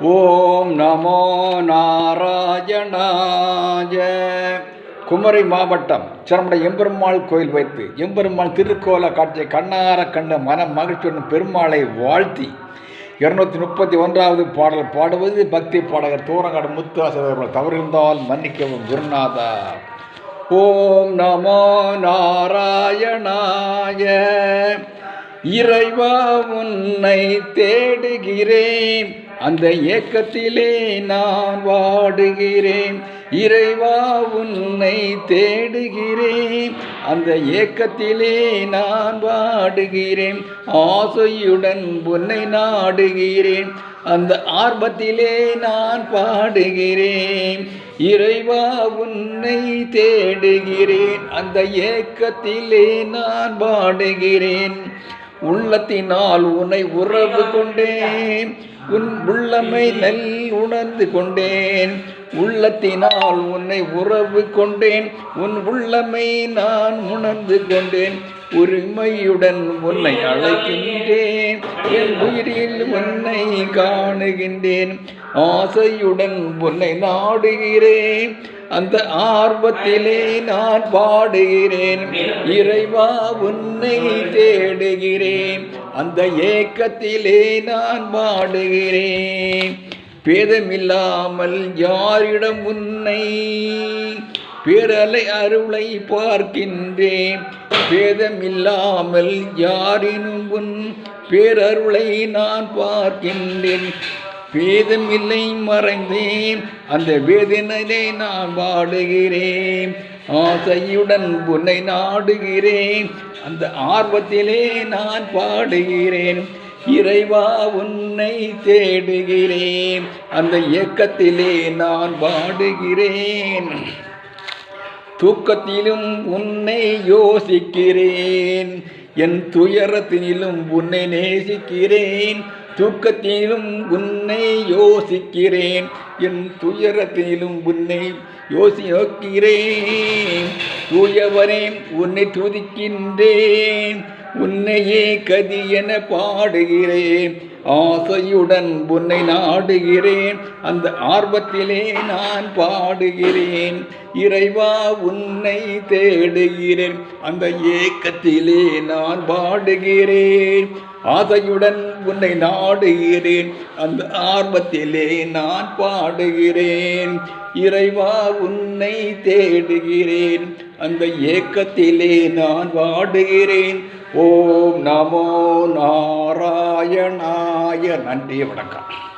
ஓம் நமோ நாராயணாய. குமரி மாவட்டம் சிறமுடைய எம்பெருமாள் கோயில் வைத்து எம்பெருமாள் திருக்கோல காட்சியை கண்ணார கண்ட மன மகிழ்ச்சியுடன் பெருமாளை வாழ்த்தி இருநூத்தி முப்பத்தி ஒன்றாவது பாடல் பாடுவது பக்தி பாடகர் தூரங்காடு முத்து ஆசிரியர்கள் தவறிருந்தால் மன்னிக்கவும் குருநாதா. ஓம் நமோ நாராயணாய. இறைவா உன்னை தேடுகிறேன். அந்த ஏக்கத்திலே நான் வாடுகிறேன். இறைவா உன்னை தேடுகிறேன். அந்த ஏக்கத்திலே நான் வாடுகிறேன். ஆசையுடன் உன்னை நாடுகிறேன். அந்த ஆர்வத்திலே நான் பாடுகிறேன். இறைவா உன்னை தேடுகிறேன். அந்த ஏக்கத்திலே நான் பாடுகிறேன் உள்ளத்தினால் உன்னை உறவு கொண்டேன். உன் உள்ளமை நல் உணர்ந்து கொண்டேன். உள்ளத்தினால் உன்னை உறவு கொண்டேன். உன் உள்ளமை நான் உணர்ந்து கொண்டேன். உரிமையுடன் உன்னை அழைக்கின்றேன். என் உயிரில் உன்னை காணுகின்றேன். ஆசையுடன் உன்னை நாடுகிறேன். அந்த ஆர்வத்திலே நான் பாடுகிறேன். இறைவா உன்னை தேடுகிறேன். அந்த ஏக்கத்திலே நான் பாடுகிறேன். பேதமில்லாமல் யாரிடம் உன்னை பேரலை அருளை பார்க்கின்றேன். பேதமில்லாமல் யாரினும் உன் பேரருளை நான் பார்க்கின்றேன். பேதமில்லை மறைந்தேன். அந்த வேதனையை நான் பாடுகிறேன் ஆசையுடன் உன்னை நாடுகிறேன். அந்த ஆர்வத்திலே நான் பாடுகிறேன். இறைவா உன்னை தேடுகிறேன். அந்த இயக்கத்திலே நான் பாடுகிறேன் தூக்கத்திலும் உன்னை யோசிக்கிறேன். என் துயரத்தினிலும் உன்னை நேசிக்கிறேன். தூக்கத்திலும் உன்னை யோசிக்கிறேன். என் துயரத்திலும் உன்னை யோசி நோக்கிறேன் உன்னை துதிக்கின்றேன். உன்னையே கதி என பாடுகிறேன். ஆசையுடன் உன்னை நாடுகிறேன். அந்த ஆர்வத்திலே நான் பாடுகிறேன். இறைவா உன்னை தேடுகிறேன். அந்த ஏக்கத்திலே நான் பாடுகிறேன் ஆசையுடன் உன்னை நாடுகிறேன். அந்த ஆர்வத்திலே நான் பாடுகிறேன். இறைவா உன்னை தேடுகிறேன். அந்த ஏக்கத்திலே நான் வாடுகிறேன். ஓம் நமோ நாராயணாய. நன்றி வணக்கம்.